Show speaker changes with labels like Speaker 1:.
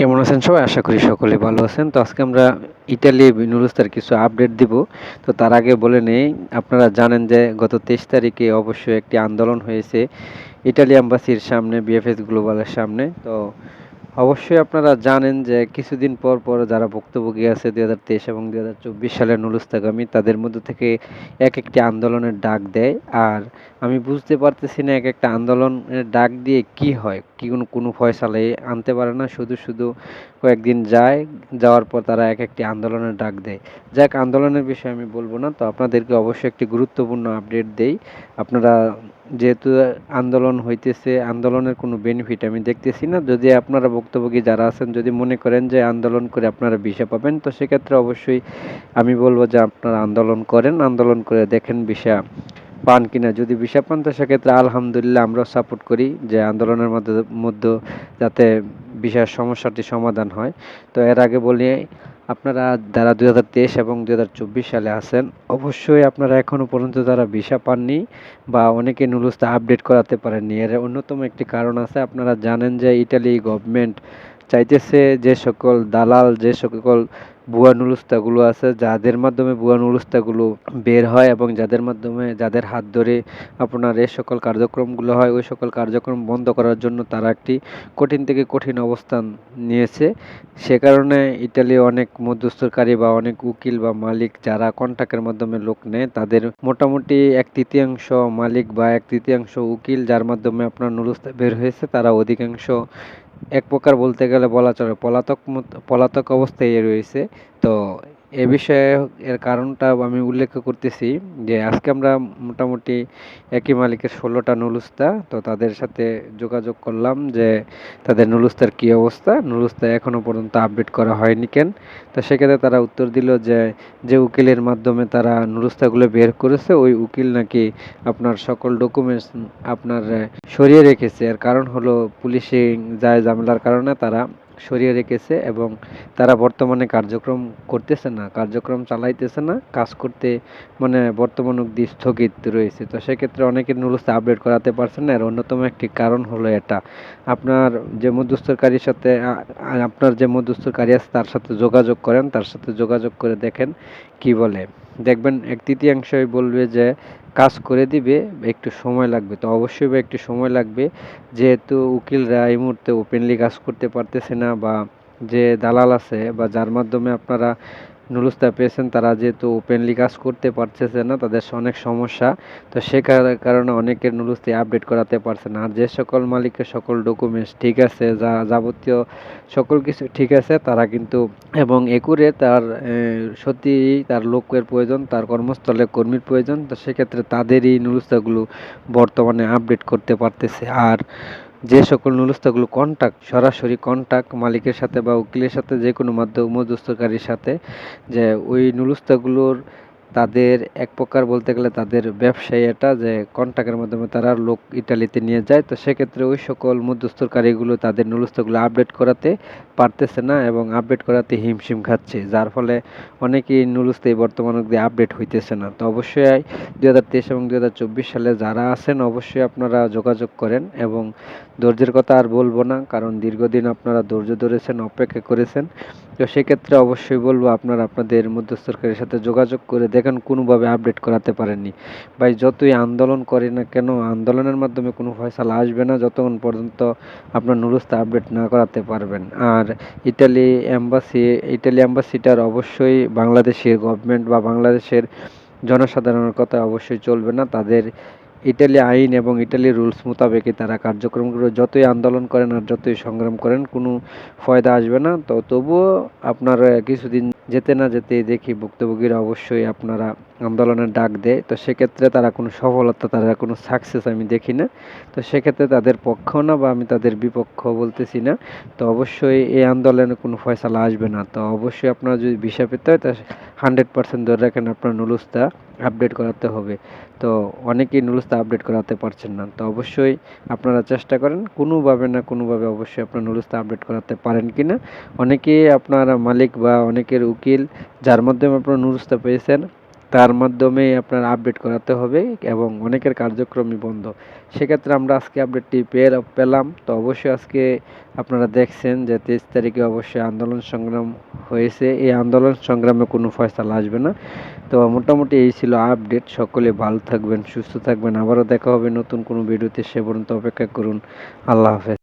Speaker 1: কেমন আছেন সবাই? আশা করি সকলে ভালো আছেন। তো আজকে আমরা ইটালি নুরুস্তার কিছু আপডেট দিব। তো তার আগে বলে নেই, আপনারা জানেন যে গত তেইশ তারিখে অবশ্যই একটি আন্দোলন হয়েছে ইটালি অ্যাম্বাসির সামনে বিএফএস গ্লোবালের সামনে। তো অবশ্যই আপনারা জানেন যে কিছুদিন পর পর যারা ভুক্তভোগী আছে দুই হাজার তেইশ এবং দুই হাজার চব্বিশ সালের নুরুস্তাগামী তাদের মধ্যে থেকে এক একটি আন্দোলনের ডাক দেয়। আর আমি বুঝতে পারতেছি না এক একটা আন্দোলনের ডাক দিয়ে কি হয়, কি কোনো কোনো ফয়সালাই আনতে পারে না, শুধু শুধু কয়েকদিন যায়, যাওয়ার পর তারা এক একটি আন্দোলনের ডাক দেয়। যাক, আন্দোলনের বিষয়ে আমি বলব না, তো আপনাদেরকে অবশ্যই একটি গুরুত্বপূর্ণ আপডেট দেই। আপনারা যেহেতু আন্দোলন হইতেছে, আন্দোলনের কোনো বেনিফিট আমি দেখতেছি না। যদি আপনারা ভুক্তভোগী যারা আছেন, যদি মনে করেন যে আন্দোলন করে আপনারা ভিসা পাবেন, তো সেক্ষেত্রে অবশ্যই আমি বলব যে আপনারা আন্দোলন করেন। আন্দোলন করে দেখেন ভিসা পান কিনা। যদি ভিসা পান, তো সেক্ষেত্রে আলহামদুলিল্লাহ আমরাও সাপোর্ট করি যে আন্দোলনের মধ্যে মধ্যে যাতে ভিসার সমস্যাটি সমাধান হয়। তো এর আগে বলি আপনারা যারা দুই হাজার তেইশ এবং দুই হাজার চব্বিশ সালে আছেন, অবশ্যই আপনারা এখনও পর্যন্ত যারা ভিসা পাননি বা অনেকে নুলুসটা আপডেট করাতে পারেননি, এর অন্যতম একটি কারণ আছে, আপনারা জানেন যে ইটালি গভর্নমেন্ট চাইতেছে যে সকল দালাল, যে সকল ভুয়া নুলুস্তাগুলো আছে, যাদের মাধ্যমে ভুয়া নুলুস্তাগুলো বের হয় এবং যাদের মাধ্যমে, যাদের হাত ধরে আপনার এই সকল কার্যক্রমগুলো হয়, ওই সকল কার্যক্রম বন্ধ করার জন্য তারা একটি কঠিন থেকে কঠিন অবস্থান নিয়েছে। সে কারণে ইটালি অনেক মধ্যস্থকারী বা অনেক উকিল বা মালিক যারা কন্ট্রাক্টের মাধ্যমে লোক নেয়, তাদের মোটামুটি এক তৃতীয়াংশ মালিক বা এক তৃতীয়াংশ উকিল যার মাধ্যমে আপনার নুলুস্তা বের হয়েছে, তারা অধিকাংশ এক প্রকার বলতে গেলে বলা চলে পলাতক পলাতক অবস্থায় রয়েছে। তো এ বিষয়ে এর কারণটা আমি উল্লেখ করতেছি যে আজকে আমরা মোটামুটি একই মালিকের ষোলোটা নুলুস্তা, তো তাদের সাথে যোগাযোগ করলাম যে তাদের নুলুস্তার কী অবস্থা, নুলুস্তা এখনও পর্যন্ত আপডেট করা হয়নি কেন? তো সেক্ষেত্রে তারা উত্তর দিল যে যে উকিলের মাধ্যমে তারা নুলুস্তাগুলো বের করেছে, ওই উকিল নাকি আপনার সকল ডকুমেন্টস আপনার সরিয়ে রেখেছে। এর কারণ হলো পুলিশিং যায় ঝামেলার কারণে তারা সরিয়ে রেখেছে এবং তারা বর্তমানে কার্যক্রম করতেছে না, কার্যক্রম চালাইতেছে না, কাজ করতে মানে বর্তমান অবধি স্থগিত রয়েছে। তো সেক্ষেত্রে অনেকের নুরুস্তে আপডেট করাতে পারছেন না, এর অন্যতম একটি কারণ হলো এটা। আপনার যে মধ্যস্থকারীর সাথে আপনার যে মধ্যস্থকারী আছে, তার সাথে যোগাযোগ করেন, তার সাথে যোগাযোগ করে দেখেন কি বলে। দেখবেন এক তৃতীয়াংশই বলবে যে, কাজ করে দিবে, একটু সময় লাগবে। তো অবশ্যই বা একটু সময় লাগবে। যেহেতু উকিলরা এই মুহূর্তে ওপেনলি কাজ করতে পারতেছে না বা যে দালাল আছে বা যার মাধ্যমে আপনারা নুরুস্তা পেয়েছেন, তারা যেহেতু ওপেনলি কাজ করতে পারতেছে না, তাদের অনেক সমস্যা। তো সে কারণে অনেকের নুরুস্তি আপডেট করাতে পারছে না। আর যে সকল মালিকের সকল ডকুমেন্টস ঠিক আছে, যা, যাবতীয় সকল কিছু ঠিক আছে, তারা কিন্তু, এবং একুরে তার সত্যি তার লোকের প্রয়োজন, তার কর্মস্থলে কর্মীর প্রয়োজন। তো সেক্ষেত্রে তাদেরই নুরুস্তাগুলো বর্তমানে আপডেট করতে পারতেছে। আর যে সকল নুরুস্তাগুলো কন্ট্যাক্ট সরাসরি কন্ট্যাক্ট মালিকের সাথে বা উকিলের সাথে যে কোনো মাধ্যম মধ্যস্থকারীর সাথে, যে ওই নুরুস্তাগুলোর তাদের এক প্রকার বলতে গেলে তাদের ব্যবসায়ী এটা যে কন্ট্রাক্টের মাধ্যমে তারা লোক ইটালিতে নিয়ে যায়, তো সেক্ষেত্রে ওই সকল মধ্যস্থকারীগুলো তাদের নুলস্থগুলো আপডেট করাতে পারতেছে না এবং আপডেট করাতে হিমশিম খাচ্ছে, যার ফলে অনেকেই নুলুস্তে বর্তমান অব্দি আপডেট হইতেছে না। তো অবশ্যই দু হাজার তেইশ এবং দু হাজার চব্বিশ সালে যারা আছেন অবশ্যই আপনারা যোগাযোগ করেন এবং ধৈর্যের কথা আর বলব না, কারণ দীর্ঘদিন আপনারা ধৈর্য ধরেছেন, অপেক্ষা করেছেন। তো সেক্ষেত্রে অবশ্যই বলব আপনারা আপনাদের মধ্যস্থকারীর সাথে যোগাযোগ করে দেখেন কোনোভাবে আপডেট করাতে পারেননি। ভাই, যতই আন্দোলন করে না কেন, আন্দোলনের মাধ্যমে কোনো ফয়সালা আসবে না, যতক্ষণ পর্যন্ত আপনার নুরুস্তা আপডেট না করাতে পারবেন। আর ইটালি অ্যাম্বাসি ইটালি অ্যাম্বাসিটার অবশ্যই বাংলাদেশের গভর্নমেন্ট বা বাংলাদেশের জনসাধারণের কথা অবশ্যই চলবে না। তাদের ইটালি আইন এবং ইটালি রুলস মোতাবেকই তারা কার্যক্রম কার্যক্রমগুলো যতই আন্দোলন করেন আর যতই সংগ্রাম করেন, কোনো ফয়দা আসবে না। তো তবুও আপনার কিছুদিন যেতে না যেতে দেখি ভুক্তভোগীরা অবশ্যই আপনারা আন্দোলনের ডাক দেয়। তো সেক্ষেত্রে তারা কোনো সফলতা, তারা কোনো সাকসেস আমি দেখি না। তো সেক্ষেত্রে তাদের পক্ষ না বা আমি তাদের বিপক্ষ বলতেছি না। তো অবশ্যই এই আন্দোলনে কোনো ফয়সালা আসবে না। তো অবশ্যই আপনারা যদি বিষয় পেতে হয়, তা হান্ড্রেড পার্সেন্ট ধরে রাখেন আপনার নুলুসটা আপডেট করাতে হবে। তো অনেকেই নুলুস্তা আপডেট করাতে পারছেন না। তো অবশ্যই আপনারা চেষ্টা করেন, কোনোভাবে না কোনোভাবে অবশ্যই আপনার নুলুসটা আপডেট করাতে পারেন কি না। অনেকেই আপনার মালিক বা অনেকের উকিল, যার মাধ্যমে আপনারা নুলুসটা পেয়েছেন তার মাধ্যমে আপনার আপডেট করাতে হবে এবং অনেকের কার্যক্রমই বন্ধ। সেক্ষেত্রে আমরা আজকে আপডেটটি পেয়ে পেলাম। তো অবশ্যই আজকে আপনারা দেখছেন যে তেইশ তারিখে অবশ্যই আন্দোলন সংগ্রাম হয়েছে। এই আন্দোলন সংগ্রামে কোনো ফয়সালা আসবে না। তো মোটামুটি এই ছিল আপডেট সকলে ভালো থাকবেন, সুস্থ থাকবেন। আবারও দেখা হবে নতুন কোনো ভিডিওতে। সে পর্যন্ত অপেক্ষা করুন। আল্লাহ হাফেজ।